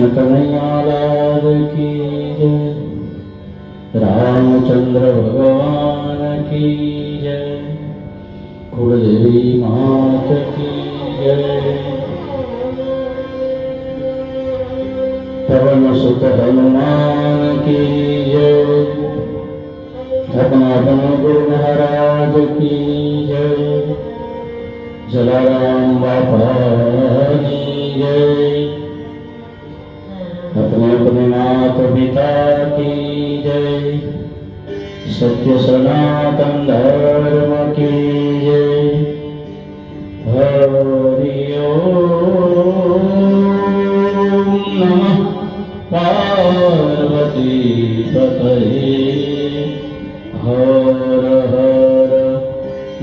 કૃષ્ણ કનૈયાલાલ કી જય. રામચંદ્ર ભગવાન કી જય. કુળદેવી માત કી જય. પવન સુત હનુમાન કી જય. ધનાધન ગુરુ મહારાજ કી જય. જલારામ બાપાની જય. પિતા કી જય સત્ય સનાતન ધર્મ કી જય હરિયો નમ પાર્વતી પતહે હર હર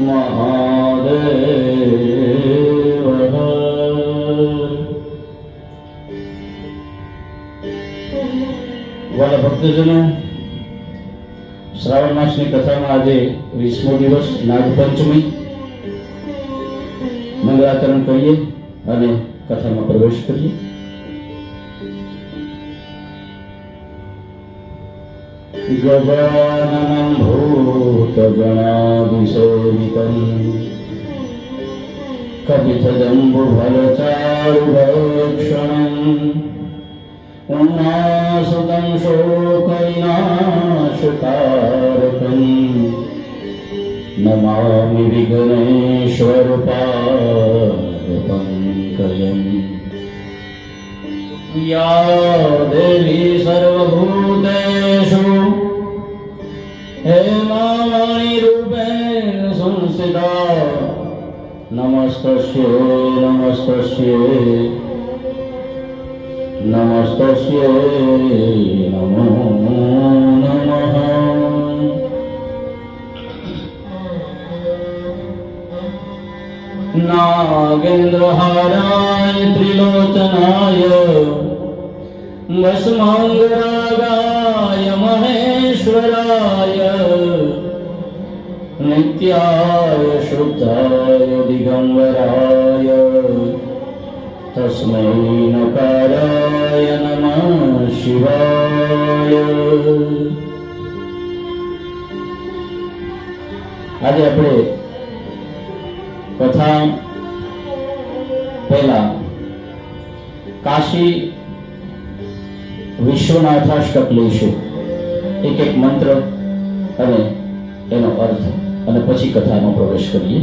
મહાદેવ હર વાલા ભક્તજનો, શ્રાવણ માસની કથામાં આજે વીસમો દિવસ, નાગપંચમી મંગળાચરણ કરીએ અને કથામાં પ્રવેશ કરીએ. ગજાનન ભૂત ગણાદિસેવિતમ કપિતદંબુભલચારુભક્ષણમ સુતમ શોકૈનાશકારકં નમામિ વિઘ્નેશ્વર પાદપંકજં યા દેવી સર્વભૂતેષુ હે મામણી રૂપેણ સંસ્થિતા નમસ્તસ્યે નમસ્તસ્યે नमस्तस्यै नमो नमः नागेन्द्रहाराय त्रिलोचनाय भस्माङ्गरागाय महेश्वराय नित्याय शुद्धाय दिगम्बराय तस्मै नकाराय नमः शिवाय આજે આપણે કથા પહેલા કાશી વિશ્વનાથાષ્ટક લઈશું એક એક મંત્ર અને એનો અર્થ અને પછી કથામાં પ્રવેશ કરીએ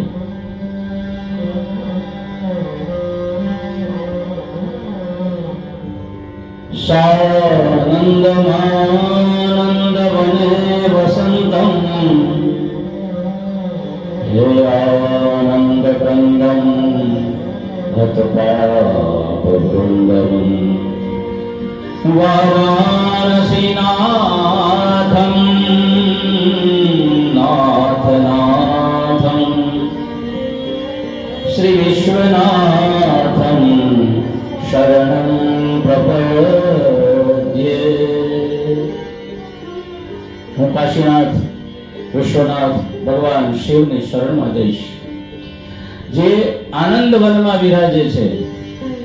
सानन्दमानन्दवने वसन्तम् हेयानन्दकन्दम् गतपापवृन्दम् वाराणसीनाथम् नाथनाथम् श्रीविश्वनाथ કાશીનાથ, વિશ્વનાથ ભગવાન શિવની શરણમાં જઈશ. જે આનંદ વિરાજે છે,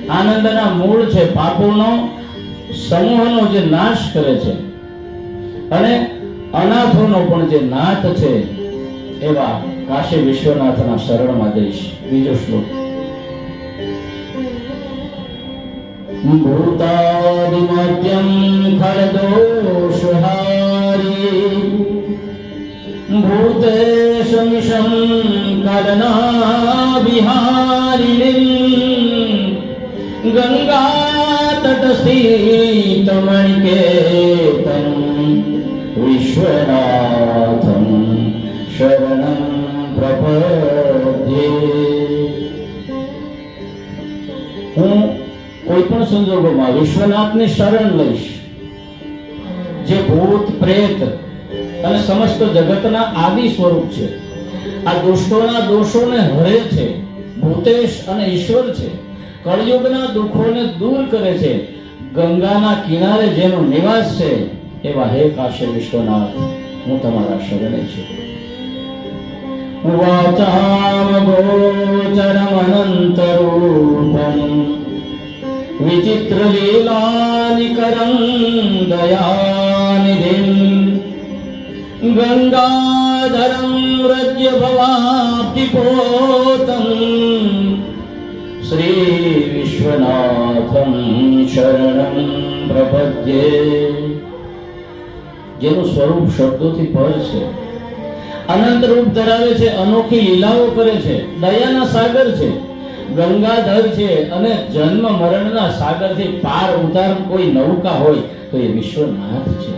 આનંદના મૂળ છે, પાપોનો, સમૂહનો જે નાશ કરે છે, અને અનાથોનો પણ જે નાથ છે, એવા કાશી વિશ્વનાથના શરણમાં જઈશ. બીજો શ્લોક. ભૂતાદિમદ્યમ ખરદોષહારી भूतेशमिषं कलनाविहारिणीं गङ्गातटस्थीतमणिकेतं विश्वनाथं शरणं प्रपद्ये હું કોઈ પણ સંજોગોમાં વિશ્વનાથની શરણ લઈશ જે ભૂત પ્રેત અને સમસ્ત જગતના આદિ સ્વરૂપ છે આ દુષ્ટોના દોષોને હરે છે ભૂતેશ અને ઈશ્વર છે કળયુગના દુઃખોને દૂર કરે છે ગંગાના કિનારે જેનો નિવાસ છે એવા હે કાશી વિશ્વનાથ હું તમારા શરણે છું વાચામ ગોચરમનંતરૂપમ विचित्रलीलानिकरं दयानिधिम् गङ्गाधरं व्रजभवाब्धिपोतम् શ્રીવિશ્વનાથમ શરણમ પ્રપદ્યે જેનું સ્વરૂપ શબ્દોથી પર છે અનંત રૂપ ધરાવે છે અનોખી લીલાઓ કરે છે દયાના સાગર છે ગંગાધર છે અને જન્મ મરણના સાગરથી પાર ઉતાર કોઈ નૌકા હોય તો એ વિશ્વનાથ છે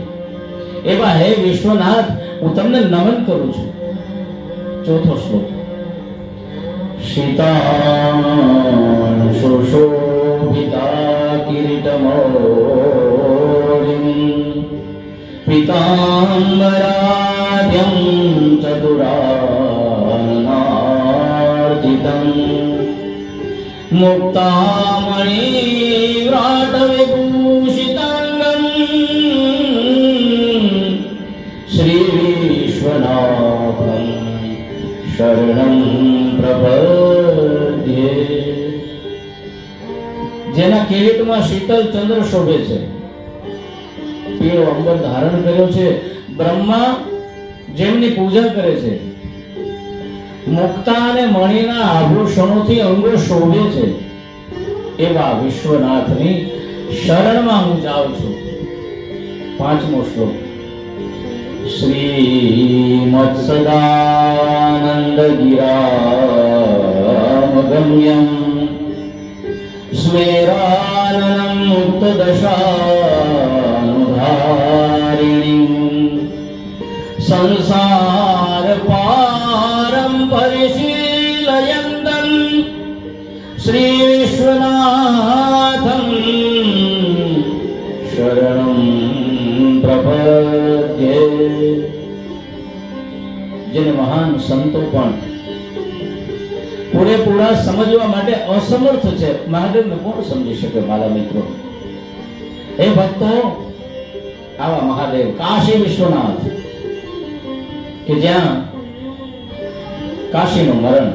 એવા હે વિશ્વનાથ, હું તમને નમન કરું છું. ચોથો શ્લોક. શીતા સુશોભિતા કિરીટમોરી પિતાંબરાધ્યં ચતુરાનાર્જિતં મુક્તામણી જેના કિરીટમાં શીતલ ચંદ્ર શોભે છે. પીળો અંબર ધારણ કર્યો છે. બ્રહ્મા જેમની પૂજા કરે છે. મુક્તા અને મણિના આભૂષણોથી અંગો શોભે છે. એવા વિશ્વનાથની શરણમાં હું જાઉં છું. પાંચમો શ્લોક. श्रीमत्सदानन्दगिरामगम्यम् स्मेराननम् मुक्तदशानुधारिणीम् संसारपारम् परिशीलयन्तम् श्रीविश्वनाथम् शरणम् प्रप પ્રપદ્યે જેને મહાન સંતો પણ પૂરેપૂરા સમજવા માટે અસમર્થ છે. મહાદેવને કોણ સમજી શકે, મારા મિત્રો? હે ભક્તો, આવા મહાદેવ, કાશી વિશ્વનાથ, કે જ્યાં કાશીનું મરણ,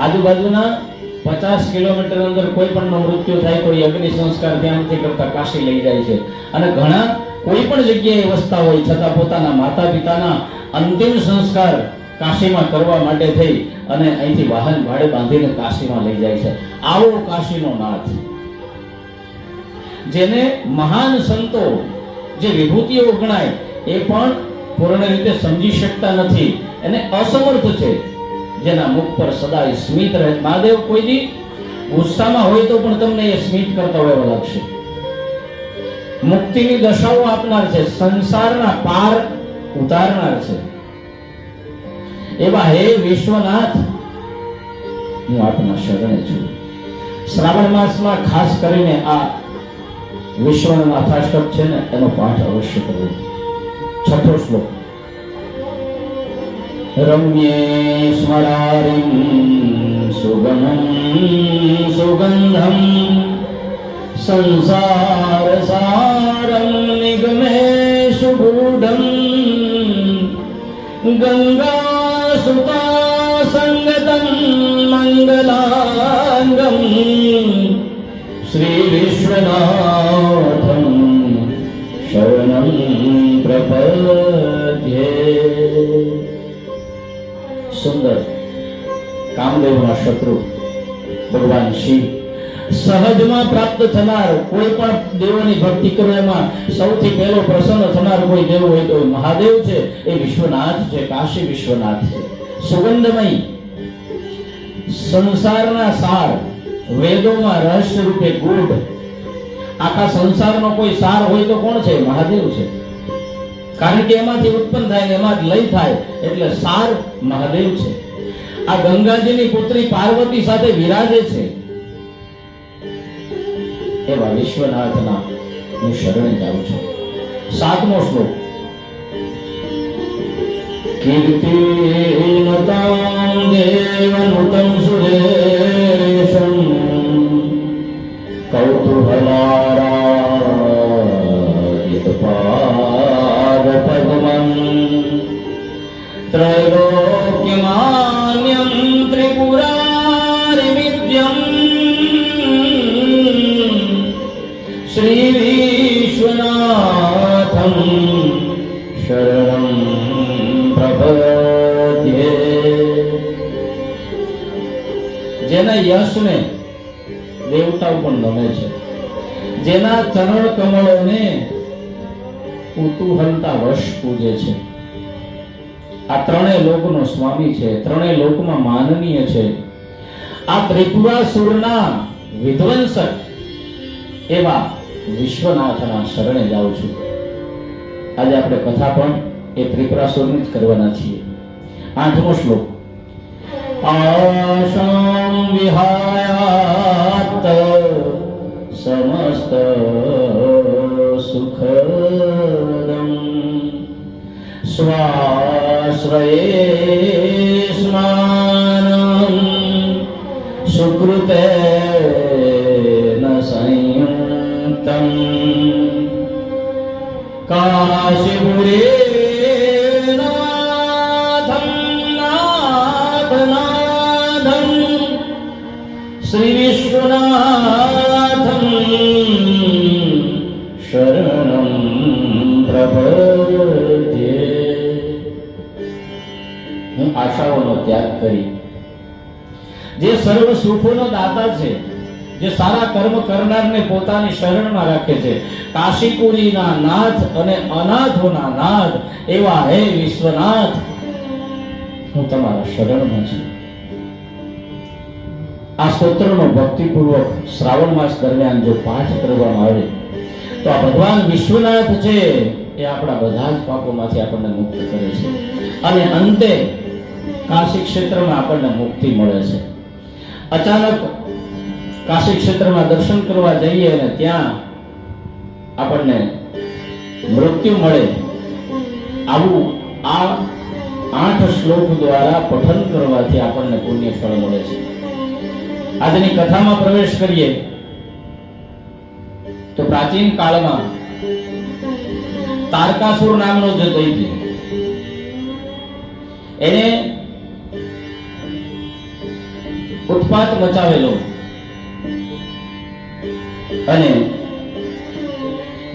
આજુબાજુના પચાસ કિલોમીટર અંદર કોઈ પણ મૃત્યુ થાય, કોઈ અગ્નિ સંસ્કાર ધ્યાનથી કરતા કાશી લઈ જાય છે. અને ઘણા કોઈ પણ જગ્યાએ વસતા હોય છતાં પોતાના માતા પિતાના અંતિમ સંસ્કાર કાશીમાં કરવા માટે થઈ અને અહીંથી વાહન ભાડે બાંધીને કાશીમાં લઈ જાય છે. આવો કાશીનો નાથ. જેને મહાન સંતો જે વિભૂતિઓ ગણાય એ પણ પૂર્ણ રીતે સમજી શકતા નથી. એને અસમર્થ છે. જેના મુખ પર સદાય સ્મિત રહે. મહાદેવ, કોઈ દી ગુસ્સામાં હોય તો પણ તમને એ સ્મિત કરતા હોય એવો લાગશે. મુક્તિની દશાઓ આપનાર છે, સંસારના પાર ઉતારનાર છે. એવા હે વિશ્વનાથ, હું આપના શરણે છું. શ્રાવણ માસમાં ખાસ કરીને આ વિશ્વનાથાષ્ટક છે ને, એનો પાઠ અવશ્ય કરવો. છઠ્ઠો શ્લોક. રમ્યે સ્મરારિમ સુગમં સુગંધમ સંસારસારं गङ्गासुतासङ्गतं मङ्गलाङ्गम् श्रीविश्वनाथं शरणं प्रपद्ये સુંદર કામદેવના શત્રુ ભગવાન શિવ સહજમાં પ્રાપ્ત થનાર કોઈ પણ દેવોની ભક્તિ કરો એમાં સૌથી પહેલો પ્રસન્ન થનાર કોઈ દેવ હોય તો મહાદેવ છે. એ વિશ્વનાથ છે, કાશી વિશ્વનાથ છે. સુગંધમય સંસારના સાર વેદોમાં રહસ્ય રૂપે ગૂઢ. આખા સંસારનો કોઈ સાર હોય તો કોણ છે? મહાદેવ છે. કારણ કે એમાંથી ઉત્પન્ન થાય એમાં લય થાય એટલે સાર મહાદેવ છે. આ ગંગાજીની પુત્રી પાર્વતી સાથે વિરાજે છે. એવા વિશ્વનાથના હું શરણે જાઉં છું. સાતમો શ્લોક. કીર્તિનતામ દેવનુતમ સુરેશમ કૌતુહલારાયિત પાદ પદ્મમ ત્રય યશને દેવતાઓ પણ ગમે છે. જેના ચરણ કમળોને કુતુહલતા વશ પૂજે છે. આ ત્રણેય લોકનો સ્વામી છે, ત્રણેય લોકમાં માનનીય છે. આ ત્રિપુરાસુરના વિધ્વંસક એવા વિશ્વનાથના શરણે જાઉં છું. આજે આપણે કથા પણ એ ત્રિપુરાસુરની જ કરવાના છીએ. આઠમો શ્લોક. આશાં વિહાયાત સમસ્ત સુખદમ સ્વાશ્રયે સ્માનમ સુકૃતે ન સંયુક્તમ કાશીપુરે સુખોનો દાતા છે, જે સારા કર્મ કરનારને પોતાની શરણમાં રાખે છે. કાશીપુરીના નાથ અને અનાથોના નાથ એવા હે વિશ્વનાથ. હું તમારા શરણમાં છું. આ સ્તોત્રનો ભક્તિપૂર્વક શ્રાવણ માસ દરમિયાન જો પાઠ કરવામાં આવે, તો આ ભગવાન વિશ્વનાથ છે, એ આપણા બધા જ પાપોમાંથી આપણને મુક્ત કરે છે. અને અંતે કાશી ક્ષેત્રમાં આપણને મુક્તિ મળે છે. અચાનક કાશી ક્ષેત્રમાં દર્શન કરવા જઈએ અને ત્યાં આપણને મૃત્યુ મળે. આવું આ આઠ શ્લોક દ્વારા પઠન કરવાથી આપણને પુણ્ય ફળ મળે છે. આજની કથામાં પ્રવેશ કરીએ. તો પ્રાચીન કાળમાં તારકાસુર નામનો જે દૈત્ય, એને ઉત્પાત મચાવેલો. અને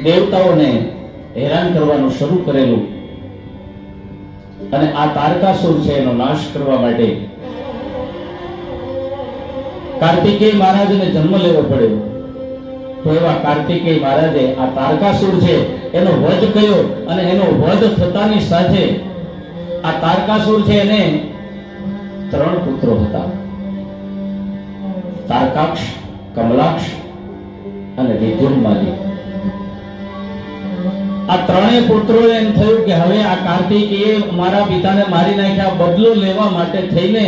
દેવતાઓને હેરાન કરવાનું શરૂ કરેલું. અને આ તારકાસુર છે એનો નાશ કરવા માટે. કાર્તિકેય મહારાજને જન્મ લેવો પડ્યો. તો એવા કાર્તિકેય મહારાજે આ તારકાસુર છે એનો વધ કર્યો અને એનો વધ થતાની સાથે આ તારકાસુર છે એને ત્રણ પુત્રો હતા. તારકાક્ષ, કમલાક્ષ અને વિદ્યુન્માલી આ ત્રણેય પુત્રોએ એમ થયું કે હવે આ કાર્તિકેય મારા પિતાને મારી નાખ્યા બદલો લેવા માટે થઈને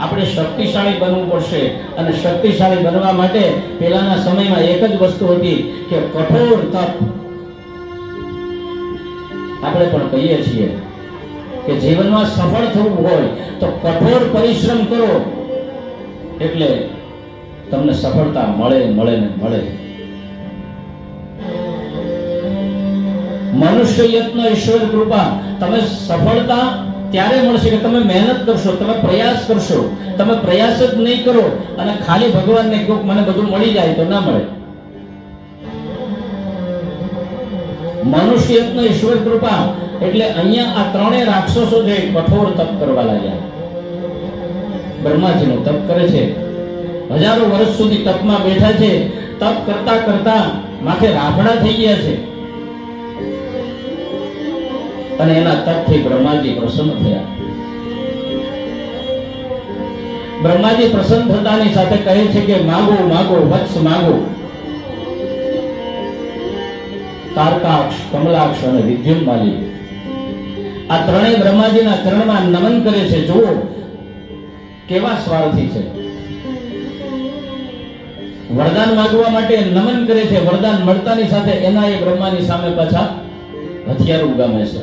આપણે શક્તિશાળી બનવું પડશે. અને શક્તિશાળી બનવા માટે પહેલાના સમયમાં એક જ વસ્તુ હતી કે કઠોર તપ. આપણે પણ કહીએ છીએ કે જીવનમાં સફળ થવું હોય તો કઠોર પરિશ્રમ કરો. એટલે તમને સફળતા મળે મળે ને મળે. મનુષ્ય યત્ન, ઈશ્વર કૃપા. તમે સફળતા ત્યારે મળશે કે તમે મહેનત કરશો, તમે પ્રયાસ કરશો. તમે પ્રયાસ જ નહીં કરો અને ખાલી ભગવાનને કહો મને બધું મળી જાય તો ના મળે. મનુષ્ય યત્ન, ઈશ્વર કૃપા. એટલે અહીંયા આ ત્રણેય રાક્ષસો જે કઠોર તપ કરવા લાગ્યા. બ્રહ્માજીનો તપ કરે છે. હજારો વર્ષ સુધી તપમાં બેઠા છે. તપ કરતા કરતા માથે રાફડા થઈ ગયા છે. અને એના તપથી બ્રહ્માજી પ્રસન્ન થયા. બ્રહ્માજી પ્રસન્ન થતાની સાથે કહે છે કે, માગો માગો, વત્સ માગો. તારકાક્ષ કમલાક્ષ અને વિદ્યુન્માલી આ ત્રણેય બ્રહ્માજીના ચરણમાં નમન કરે છે. જુઓ, કેવા સ્વાર્થી છે. વરદાન માંગવા માટે નમન કરે છે. વરદાન મળતાની સાથે એના એ બ્રહ્માની સામે પાછા હથિયાર ઉગામે છે.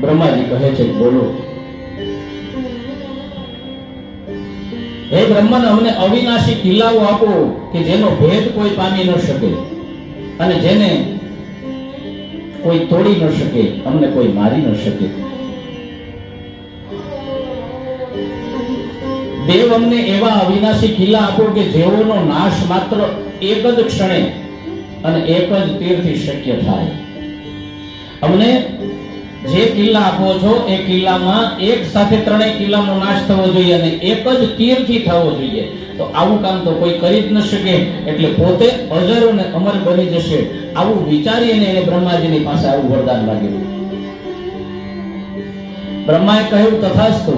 બ્રહ્માજી કહે છે, બોલો. હે બ્રહ્મન અમને અવિનાશી કિલ્લાઓ આપો કે જેનો ભેદ કોઈ પામી ન શકે અને જેને કોઈ તોડી ન શકે, અમને કોઈ મારી ન શકે. દેવ અમને એવા અવિનાશી કિલ્લા આપો કે જેઓનો નાશ માત્ર એક જ ક્ષણે અને એક જ તીરથી શક્ય થાય. અમને જે કિલ્લા આપો છો, એ કિલ્લામાં એક સાથે ત્રણેય કિલ્લાનો નાશ થવો જોઈએ અને એક જ તીરથી થવો જોઈએ. તો આવું કામ તો કોઈ કરી જ ન શકે. એટલે પોતે અજર અને અમર બની જશે. આવું વિચારીને એને બ્રહ્માજીની પાસે આવું વરદાન લાગ્યું બ્રહ્માએ કહ્યું, તથાસ્તુ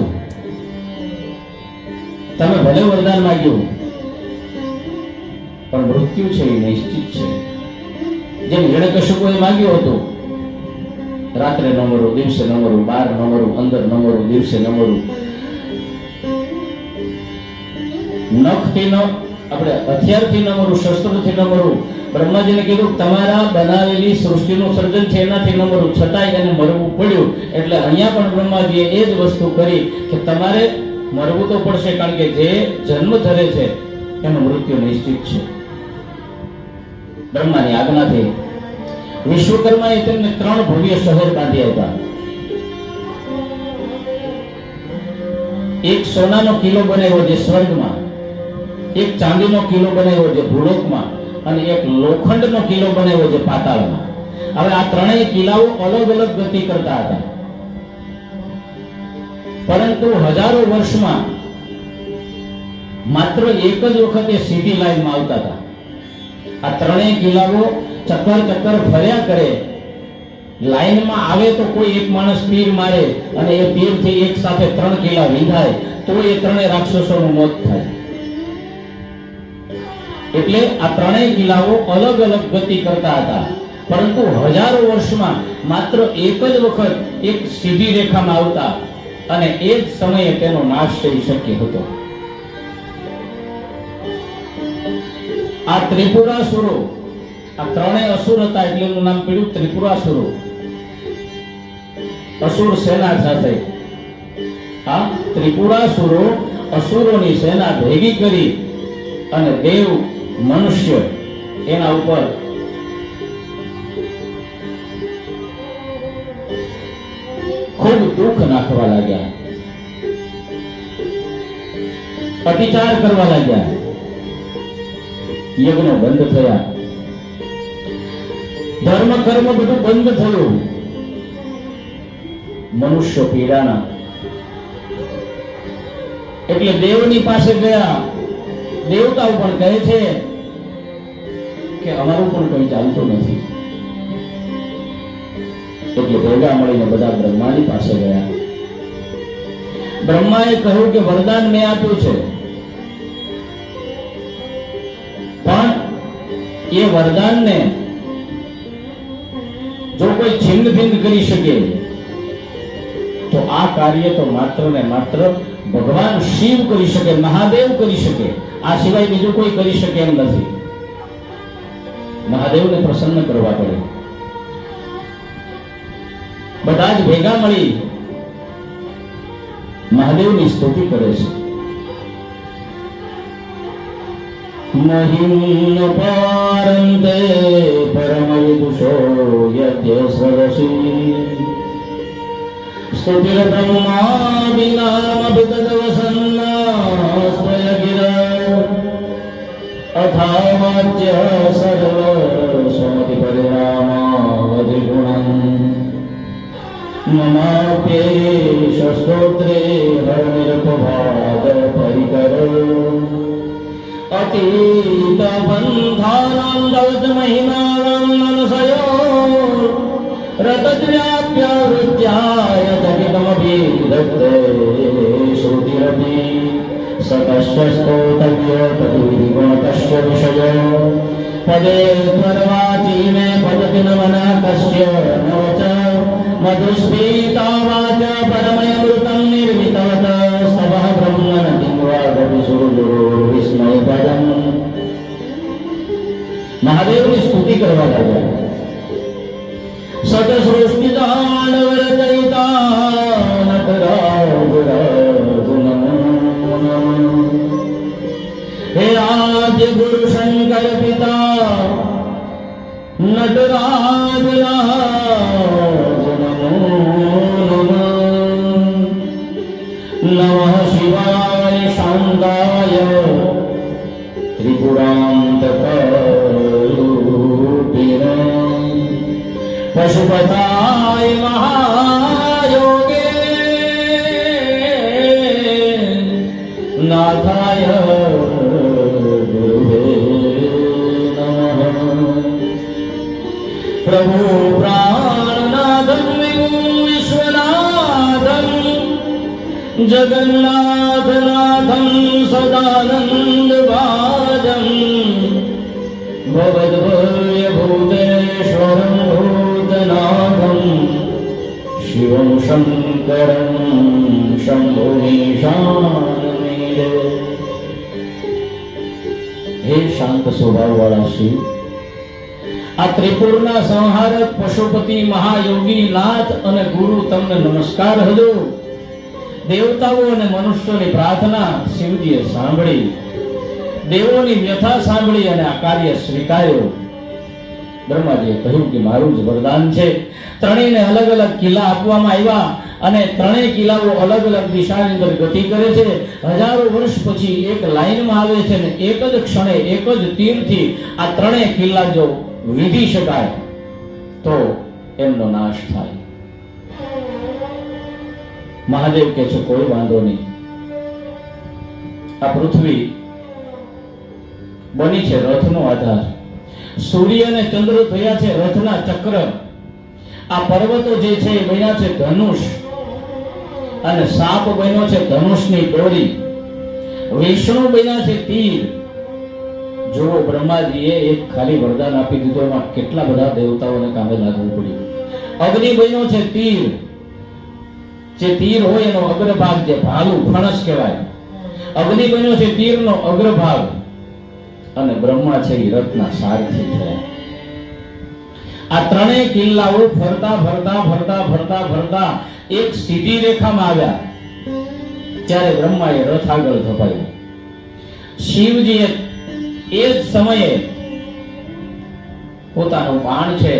તમે ભલે વરદાન માંગ્યું, પણ મૃત્યુ છે એ નિશ્ચિત છે. જેમ હિરણ્યકશ્યપુએ માગ્યું હતું, રાત્રે ન દિવસે ન બાર ન મરું અંદર ન દિવસે ન નખથી ન, આપણે હથિયારથી ન શસ્ત્રથી મરું. બ્રહ્માજીને કીધું, તમારા બનાવેલી સૃષ્ટિનું સર્જન છે, એનાથી ન છતાંય એને મરવું પડ્યું. એટલે અહીંયા પણ બ્રહ્માજીએ એ જ વસ્તુ કરી કે તમારે મરવું તો પડશે, કારણ કે જે જન્મ ધરે છે, એનું મૃત્યુ નિશ્ચિત છે. બ્રહ્માની આજ્ઞાથી વિશ્વકર્માએ તેમને ત્રણ ભવ્ય શહેર બાંધી આપ્યા. એક સોનાનો કિલ્લો બનાવ્યો જે સ્વર્ગમાં, એક ચાંદીનો કિલ્લો બનાવ્યો જે ભૂલોકમાં, અને એક લોખંડનો કિલ્લો બનાવ્યો જે પાતાળમાં. હવે આ ત્રણેય કિલ્લાઓ અલગ અલગ ગતિ કરતા હતા. પરંતુ હજારો વર્ષમાં માત્ર એક જ વખતે સીધી લાઈનમાં આવતા હતા. આ ત્રણેય કિલ્લાઓ ચક્કર ચક્કર ફર્યા કરે. લાઈનમાં આવે તો કોઈ એક માણસ તીર મારે અને એ તીરથી એક સાથે ત્રણ કિલ્લા વિંધાય તો એ ત્રણેય રાક્ષસોનું મોત થાય. એટલે આ ત્રણેય કિલ્લાઓ અલગ અલગ ગતિ કરતા હતા. પરંતુ હજારો વર્ષમાં માત્ર એક જ વખત એક સીધી રેખામાં આવતા અને એ જ સમયે તેનો નાશ થઈ શક્ય હતો. આ ત્રિપુરાસુરો, આ ત્રણેય અસુર હતા એટલે એનું નામ પડ્યું ત્રિપુરાસુરો. અસુર સેના સાથે. આ ત્રિપુરાસુરો અસુરોની સેના ભેગી કરી અને દેવ, મનુષ્ય એના ઉપર ખૂબ દુઃખ નાખવા લાગ્યા. અતિચાર કરવા લાગ્યા. યજ્ઞો બંધ થયા. ધર્મ કર્મ બધું બંધ થયું. મનુષ્ય પીડાના. એટલે દેવની પાસે ગયા. દેવતાઓ પણ કહે છે કે અમારું પણ કોઈ ચાલતું નથી. એટલે ભેગા મળીને બધા બ્રહ્માની પાસે ગયા. બ્રહ્માએ કહ્યું કે, વરદાન મેં આપ્યું છે. પણ એ વરદાનને જો કોઈ છિન્ન ભિન્ન કરી શકે, તો આ કાર્ય તો માત્ર ને માત્ર ભગવાન શિવ કરી શકે, મહાદેવ કરી શકે. આ સિવાય બીજું કોઈ કરી શકે એમ નથી. મહાદેવને પ્રસન્ન કરવા પડે. બધા જ ભેગા મળી મહાદેવની સ્તુતિ કરે છે. મહિમ્ન પારંતે પરમ વિદુષો યજ્ઞ સરસી સ્તુતિર બ્રહ્મા વિનામપિતદવસન્ના સ્વય ગિર અથાવાચ્ય સર્વ સમતિ પરિણામાવધિ ગુણં. મમાપેશ સ્તોત્રે હરનિરપવાદ પરિકરો અતીત બંધાનાં દૌદ મહિમાનાં મનુષયો રતજ્ઞાપ્ય વૃત્યાય જગતમભિરતે શ્રુતિરપિ સતશ્ચ સ્તોતવ્ય પ્રતિવિધિગુણતશ્ચ વિષય પદે ત્વરવાચી નમના કશ્ય न वच मधुस्फीता वाच परमयमृतं निर्मितवत स्तवः ब्रह्मण किं वादपि सुरविस्मयपदम् મહાદેવની સ્તુતિ કરવા લાગ્યા સટસૃષ્ટિ દાનવ રચયિતા નટરાજ રાજ નમો નમઃ હે આદ્ય ગુરુ શંકર પિતા નટરાજ स्वताय महायोगे। नाथाय प्रभु प्राणनाथं विश्वनाथं जगन्नाथनाथं सदानम् શિવં शङ्करं શંભુનિશાનમેરે હે શાંત સ્વભાવવાળા શિવ આ ત્રિપુરના સંહારક પશુપતિ મહાયોગી નાથ અને ગુરુ તમને નમસ્કાર હજો દેવતાઓ અને મનુષ્યોની પ્રાર્થના શિવજીએ સાંભળી દેવોની વ્યથા સાંભળી અને આ કાર્ય સ્વીકાર્યો બ્રહ્માજીએ કહ્યું કે મારું જ વરદાન છે. ત્રણેયને અલગ અલગ કિલ્લા આપવામાં આવ્યા અને ત્રણેય કિલ્લાઓ અલગ અલગ દિશાની અંદર ગતિ કરે છે. હજારો વર્ષ પછી એક લાઈનમાં આવે છે ને એક જ ક્ષણે, એક જ તીરથી આ ત્રણેય કિલ્લા જો વિધી શકાય, તો એમનો નાશ થાય. મહાદેવ કે છે, કોઈ વાંધો નહીં. આ પૃથ્વી બની છે રથનો આધાર. સૂર્ય અને ચંદ્ર થયા છે રથના ચક્ર. આ પર્વતો જે છે એ બન્યા છે ધનુષ. અને સાપ બન્યો છે ધનુષની દોરી. વિષ્ણુ બન્યા છે તીર. જુઓ બ્રહ્માજીએ એક ખાલી વરદાન આપી દીધો, એમાં કેટલા બધા દેવતાઓને કામે લાગવું પડ્યું. અગ્નિ બન્યો છે તીર. જે તીર હોય એનો અગ્રભાગ જે ભાલુ ફણસ કહેવાય. અગ્નિ બન્યો છે તીરનો અગ્રભાગ. અને બ્રહ્મા છે એ રથના સારથી થયા. આ ત્રણેય કિલ્લાઓ ફરતા ફરતા ફરતા ફરતા ફરતા એક સીધી રેખામાં આવ્યા. ત્યારે બ્રહ્માએ રથ આગળ ધપાયો. શિવજીએ એ જ સમયે પોતાનું બાણ છે,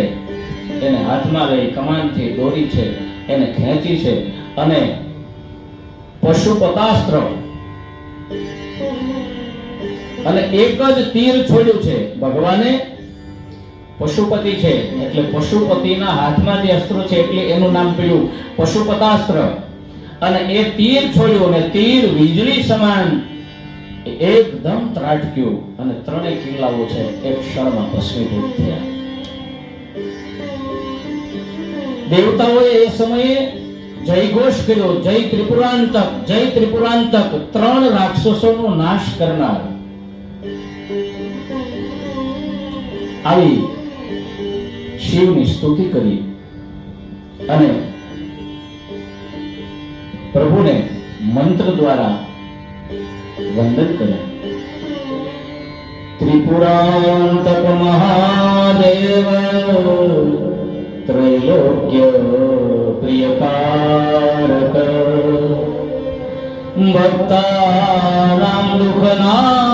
એને હાથમાં લઈ કમાનથી દોરી છે, એને ખેંચી છે અને પશુપતાસ્ત્ર અને એક જ તીર છોડ્યું છે. ભગવાને પશુપતિ છે. એટલે પશુપતિના હાથમાં જે અસ્ત્ર છે એટલે એનું નામ પડ્યું પશુપતાસ્ત્ર. અને એ તીર છોડ્યું અને તીર વીજળી સમાન એકદમ ત્રાટક્યું. અને ત્રણેય કિલ્લાઓ છે એક ક્ષણમાં ભસ્મીભૂત થયા. દેવતાઓએ એ સમયે જયઘોષ કર્યો. જય ત્રિપુરાંતક જય ત્રિપુરાંતક. ત્રણ રાક્ષસોનો નાશ કરનાર. આવી શિવની સ્તુતિ કરી અને પ્રભુને મંત્ર દ્વારા વંદન કર્યા. ત્રિપુરાંતક મહાદેવ ત્રૈલોક્ય પ્રિયકારક ભક્તાનામ દુઃખનાશાય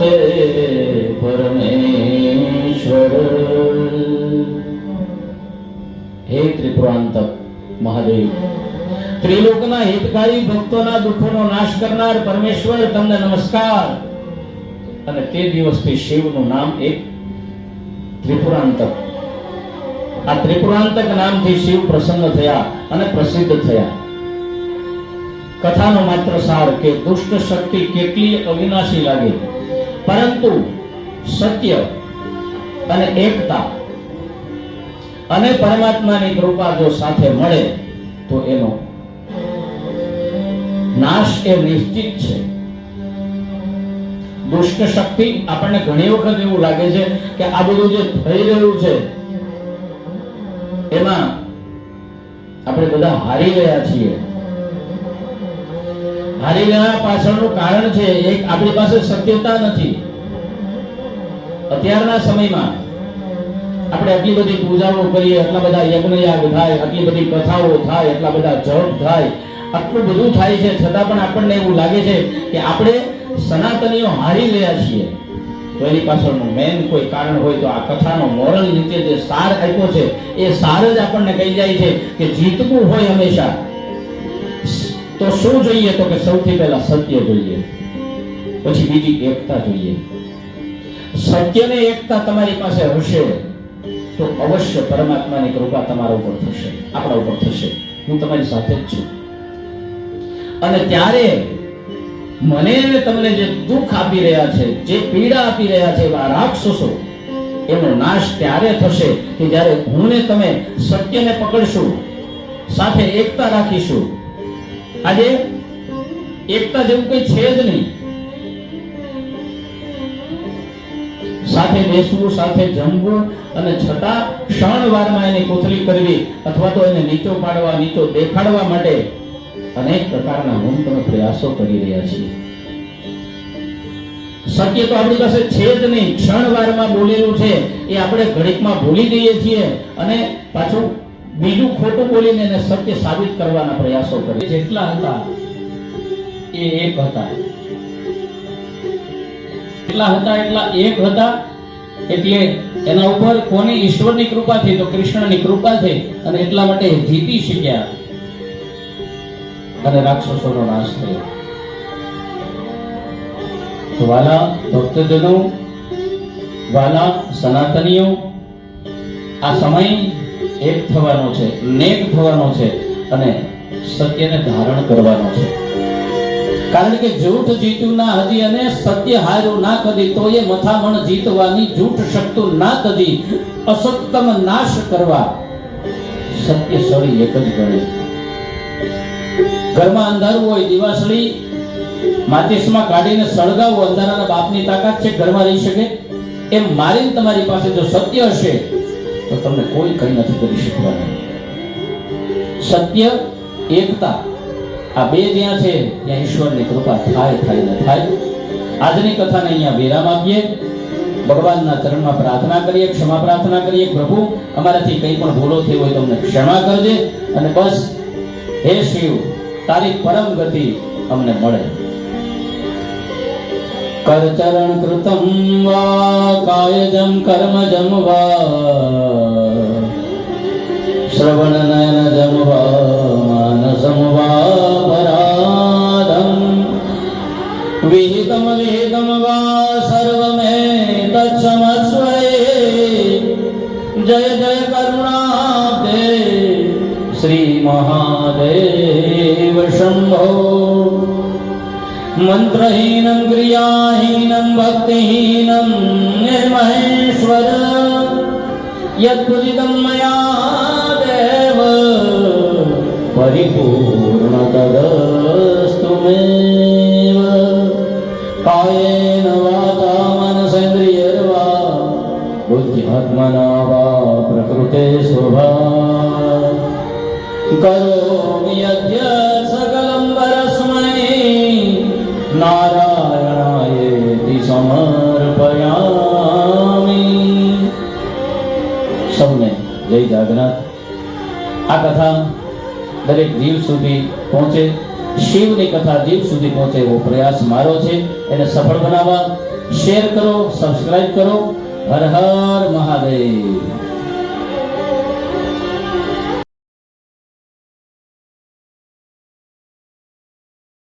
નમસ્તે પરમેશ્વર. હે ત્રિપુરાંતક મહાદેવ, ત્રિલોકના હિતકારી ભક્તોના દુઃખોનો નાશ કરનાર પરમેશ્વર, તમને નમસ્કાર. અને તે દિવસથી શિવનું નામ એક ત્રિપુરાંતક આ ત્રિપુરાંતક નામથી શિવ પ્રસન્ન થયા અને પ્રસિદ્ધ થયા. કથાનો માત્ર સાર કે દુષ્ટ શક્તિ કેટલી અવિનાશી લાગે? પરંતુ સત્ય અને એકતા અને પરમાત્માની કૃપા જો સાથે મળે તો એનો નાશ એ નિશ્ચિત છે. દુષ્ટ શક્તિ આપણને ઘણી વખત એવું લાગે છે કે આ બધું જે થઈ રહ્યું છે, એમાં આપણે બધા હારી ગયા છીએ. હારી ગયા પાછળનું કારણ છે, એક આપણી પાસે સત્યતા નથી. અત્યારના સમયમાં આપણે આટલી બધી પૂજાઓ કરીએ, આટલા બધા યજ્ઞયાગ થાય, આટલી બધી કથાઓ થાય એટલા બધા જપ થાય, આટલું બધું થાય છે, છતાં પણ આપણને એવું લાગે છે કે આપણે સનાતનીઓ હારી રહ્યા છીએ. તો એની પાછળનું મેન કોઈ કારણ હોય તો આ કથાનો મોરલ નીચે જે સાર આપ્યો છે, એ સાર જ આપણને કહી જાય છે કે જીતવું હોય હંમેશા. તો શું જોઈએ તો કે સૌથી પહેલા સત્ય જોઈએ. પછી બીજી એકતા જોઈએ. સત્યને એકતા તમારી પાસે હશે, તો અવશ્ય પરમાત્માની કૃપા તમારા ઉપર થશે, આપણા ઉપર થશે. હું તમારી સાથે જ છું. અને ત્યારે મને તમને જે દુઃખ આપી રહ્યા છે, જે પીડા આપી રહ્યા છે, એવા રાક્ષસો, એનો નાશ ત્યારે થશે કે જ્યારે હું ને તમે સત્યને પકડશું, સાથે એકતા રાખીશું. આજે એકતા જેવું કઈ છે જ નહીં. સાથે બેસવું, સાથે જમવું અને છતાં ક્ષણવારમાં એની કોથળી કરવી અથવા તો એને નીચો પાડવા, નીચો દેખાડવા માટે અનેક પ્રકારના તમે પ્રયાસો કરી રહ્યા છીએ. સત્ય તો આપણી પાસે છે જ નહીં. ક્ષણવારમાં બોલેલું છે. એ આપણે ઘડીકમાં ભૂલી જઈએ છીએ અને પાછું બીજું ખોટું બોલીને એને સત્ય સાબિત કરવાના પ્રયાસો કરે જેટલા હતા એ એક હતા. એટલા હતા એટલા એક હતા. એટલે એના ઉપર કોની ઈશ્વરની કૃપાથી તો કૃષ્ણની કૃપાથી અને એટલા માટે જીતી શક્યા. અને રાક્ષસોનો નાશ થયો. તો વાલા ભક્તજનો, વાલા સનાતનીઓ, આ સમય એક થવાનો છે, નેક થવાનો છે અને સત્યને ધારણ કરવાનો છે. કારણ કે જૂઠ જીત્યું ના હજી અને સત્ય હાર્યું ના કદી, તો એ મથામણ જીતવાની જૂઠ શકતું ના કદી, અસત્તમ નાશ કરવા સત્ય સળી એક જ ગણે. ઘરમાં અંધારું હોય દિવાસળી માચિસમાં કાઢીને સળગાવો, અંધારાના બાપની તાકાત છે, ઘરમાં રહી શકે. એમ મારીને તમારી પાસે જો સત્ય હશે તો તમને કોઈ કંઈ નથી કરી શકવાનું. સત્ય, એકતા, આ બે જ્યાં છે, ત્યાં ઈશ્વરની કૃપા થાય થાય ને થાય. આજની કથાને અહીંયા વિરામ આપીએ. ભગવાનના ચરણમાં પ્રાર્થના કરીએ, ક્ષમા પ્રાર્થના કરીએ. પ્રભુ, અમારાથી કંઈ પણ ભૂલો થઈ હોય તો અમને ક્ષમા કરજે અને બસ, હે શિવ, તારી પરમ ગતિ અમને મળે. કરચરણ કૃતમ વા કાયજમ કર્મજમ વા શ્રવણ નયનજમ વા માનસમ વા પરાધમ વિહિતમ વિહિતમ વા સર્વમે તત્સમસ્વ જય જય કરુણાબ્દે मन्त्रहीनं क्रियाहीनं भक्तिहीनं निर्महेश्वर यत्पूजितं मया देव परिपूर्ण જય જાગનાથ. આ કથા દરેક જીવ સુધી પહોંચે, શિવની કથા જીવ સુધી પહોંચે એવો પ્રયાસ મારો છે. એને સફળ બનાવવા, શેર કરો સબસ્ક્રાઇબ કરો. હર હર મહાદેવ.